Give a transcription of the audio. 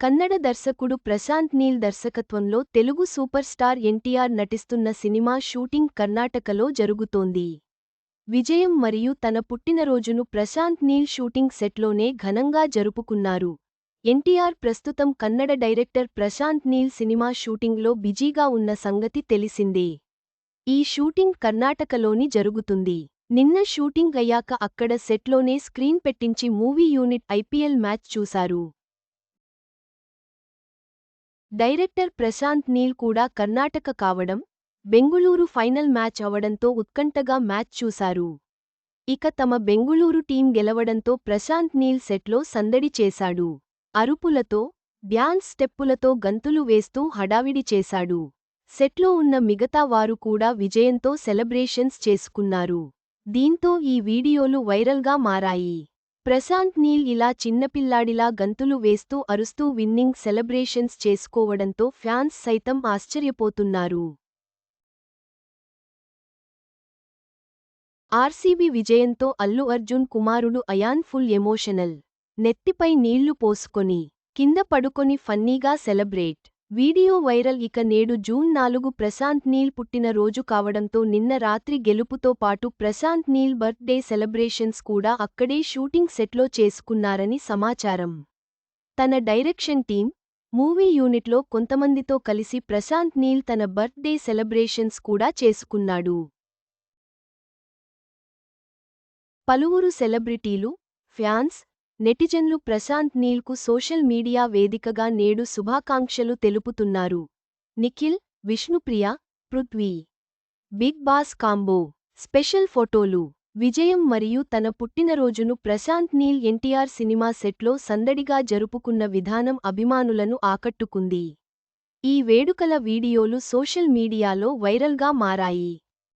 కన్నడ దర్శకుడు ప్రశాంత్ నీల్ దర్శకత్వంలో Telugu super star NTR నటిస్తున్న సినిమా షూటింగ్ కర్ణాటకలో జరుగుతోంది. విజయం మరియు తన పుట్టినరోజును ప్రశాంత్ నీల్ షూటింగ్ సెట్లోనే ఘనంగా జరుపుకున్నారు. ఎన్టీఆర్ ప్రస్తుతం కన్నడ డైరెక్టర్ ప్రశాంత్ నీల్ సినిమా షూటింగ్లో బిజీగా ఉన్న సంగతి తెలిసిందే. ఈ షూటింగ్ కర్ణాటకలోని జరుగుతుంది. నిన్న షూటింగ్ అయ్యాక అక్కడ సెట్లోనే స్క్రీన్ పెట్టించి మూవీ యూనిట్ ఐపీఎల్ మ్యాచ్ చూశారు. డైరెక్టర్ ప్రశాంత్ నీల్ కూడా కర్ణాటక కావడం బెంగుళూరు ఫైనల్ మ్యాచ్ అవడంతో ఉత్కంఠగా మ్యాచ్ చూశారు. ఇక తమ బెంగుళూరు టీం గెలవడంతో ప్రశాంత్ నీల్ సెట్లో సందడి చేశాడు. అరుపులతో డ్యాన్స్ స్టెప్పులతో గంతులు వేస్తూ హడావిడి చేశాడు. సెట్లో ఉన్న మిగతా వారు కూడా విజయంతో సెలబ్రేషన్స్ చేసుకున్నారు. దీంతో ఈ వీడియోలు వైరల్గా మారాయి. ప్రశాంత్ నీల్ ఇలా చిన్నపిల్లాడిలా గంతులు వేస్తూ అరుస్తూ విన్నింగ్ సెలబ్రేషన్స్ చేసుకోవడంతో ఫ్యాన్స్ సైతం ఆశ్చర్యపోతున్నారు. ఆర్సీబీ విజయంతో అల్లు అర్జున్ కుమారుడు అయాన్ ఫుల్ ఎమోషనల్. నెత్తిపై నీళ్ళు పోసుకొని కింద పడుకొని ఫన్నీగా సెలబ్రేట్. వీడియో వైరల్ ఇక నేడు జూన్ నాలుగు ప్రశాంత్ నీల్ పుట్టిన రోజు కావడంతో నిన్న రాత్రి గెలుపుతో పాటు ప్రశాంత్ నీల్ బర్త్డే సెలబ్రేషన్స్ కూడా అక్కడే షూటింగ్ సెట్లో చేసుకున్నారని సమాచారం. తన డైరెక్షన్ టీం మూవీ యూనిట్లో కొంతమందితో కలిసి ప్రశాంత్ నీల్ తన బర్త్డే సెలబ్రేషన్స్ కూడా చేసుకున్నాడు. పలువురు సెలబ్రిటీలు ఫ్యాన్స్ నెటిజన్లు ప్రశాంత్ నీల్కు సోషల్ మీడియా వేదికగా నేడు శుభాకాంక్షలు తెలుపుతున్నారు. Nikhil Vishnupriya Prithvi. Bigg Boss combo. Special ఫోటోలు. విజయం మరియు తన పుట్టినరోజును ప్రశాంత్ నీల్ ఎన్టీఆర్ సినిమా సెట్లో సందడిగా జరుపుకున్న విధానం అభిమానులను ఆకట్టుకుంది. ఈ వేడుకల వీడియోలు సోషల్ మీడియాలో వైరల్గా మారాయి.